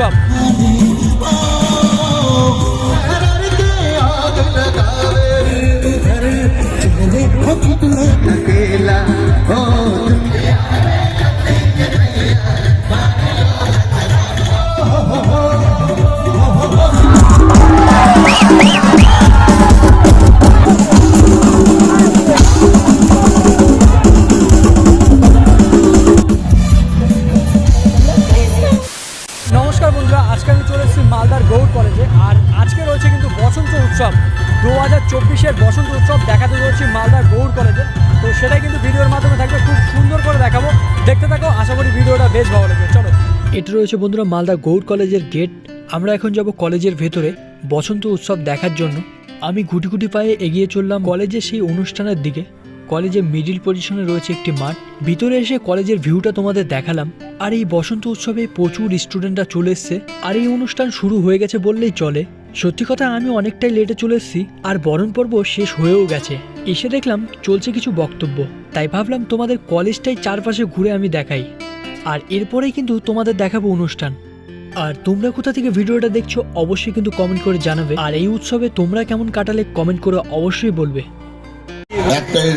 উৎসব চব্বিশের বসন্ত উৎসব দেখাতে চলেছি মালদার গৌড় কলেজে। তো সেটাই কিন্তু ভিডিওর মাধ্যমে থাকবে, খুব সুন্দর করে দেখাবো। দেখতে থাকো, আশা করি ভিডিওটা বেশ ভালো লাগবে। চলো। এটা রয়েছে বন্ধুরা মালদা গৌড় কলেজের গেট। আমরা এখন যাব কলেজের ভেতরে বসন্ত উৎসব দেখার জন্য। আমি গুটি গুটি পায়ে এগিয়ে চললাম কলেজের সেই অনুষ্ঠানের দিকে। কলেজের মিডিল পজিশনে রয়েছে একটি মাঠ। ভিতরে এসে কলেজের ভিউটা তোমাদের দেখালাম। আর এই বসন্ত উৎসবে প্রচুর স্টুডেন্টরা চলে এসছে। আর এই অনুষ্ঠান শুরু হয়ে গেছে বললেই চলে। সত্যি কথা, আমি অনেকটাই লেটে চলে এসেছি, আর বরণ পর্ব শেষ হয়েও গেছে। এসে দেখলাম চলছে কিছু বক্তব্য, তাই ভাবলাম তোমাদের কলেজটাই চারপাশে ঘুরে আমি দেখাই। আর এরপরেই কিন্তু তোমাদের দেখাবো অনুষ্ঠান। আর তোমরা কোথা থেকে ভিডিওটা দেখছ অবশ্যই কিন্তু কমেন্ট করে জানাবে। আর এই উৎসবে তোমরা কেমন কাটালে কমেন্ট করে অবশ্যই বলবে। একটাই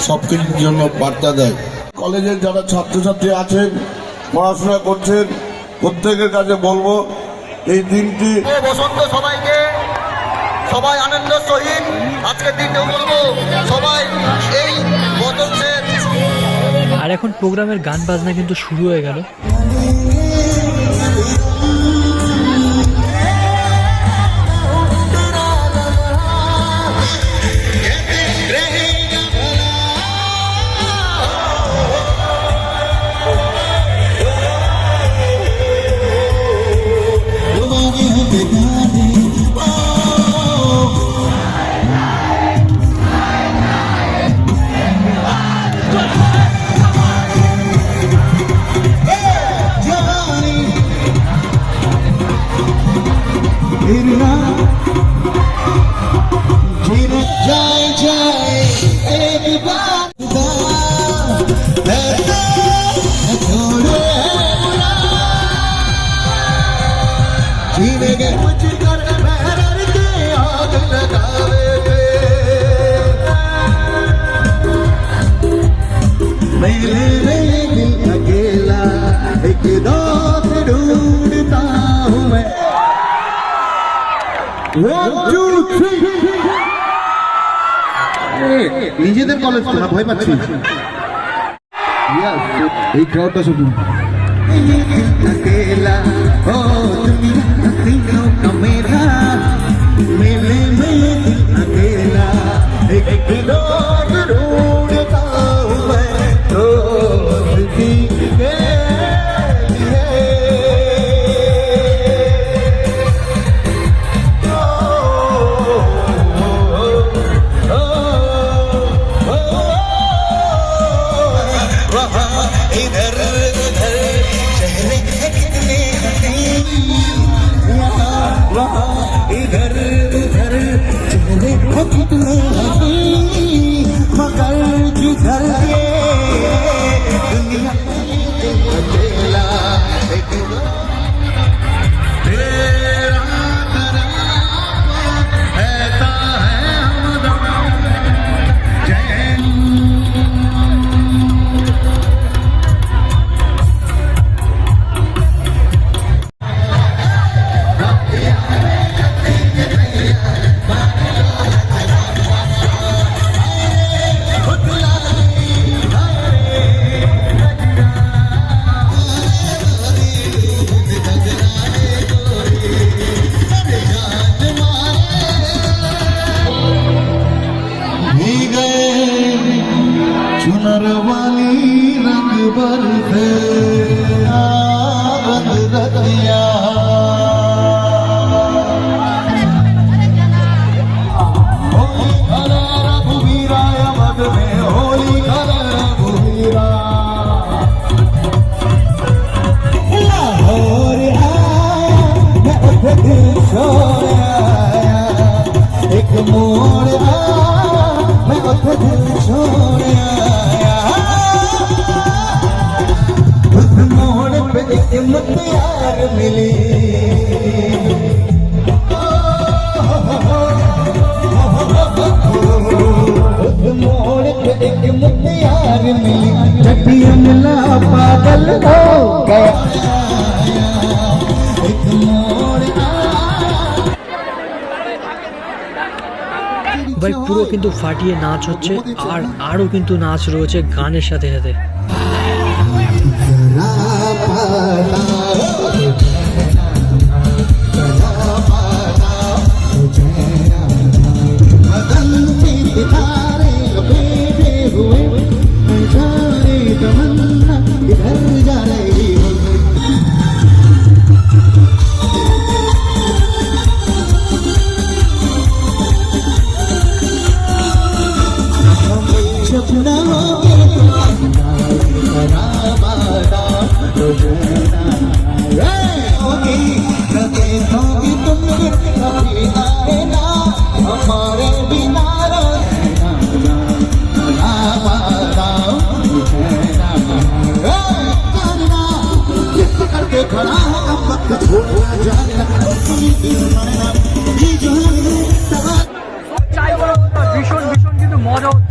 সব কিছুর জন্য বার্তা দেয়। কলেজের যারা ছাত্রছাত্রী আছেন, পড়াশোনা করছেন, প্রত্যেকের কাছে বলব এই দিনটি বসন্ত সবাইকে সবাই আনন্দ সহিত আজকের দিনটা বলব সবাই এই বদলছে আর এখন প্রোগ্রামের গান বাজনা কিন্তু শুরু হয়ে গেল। जाए जाए, एक बार छोड़े जीने के मुझ कर मेहर के आग लगावे मेरे दिल अकेला, एक दोस्त নিজেদের কলেজ তো না ভয় পাচ্ছি এই ক্রাউডটা শুধু अकेला हो दुनिया तीनों का मेरा मेले में दिल अकेला एक दोस्त इधर उधर चेहरे कीमत यार मिली एक मुत यार मिली जटी अमला पागल हो गया ভাই পুরো কিন্তু ফাটিয়ে নাচ হচ্ছে আর আরও কিন্তু নাচ রয়েছে গানের সাথে সাথে auto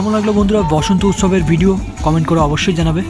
কেমন লাগল বন্ধুরা বসন্ত উৎসবের ভিডিও কমেন্ট করে অবশ্যই জানাবে।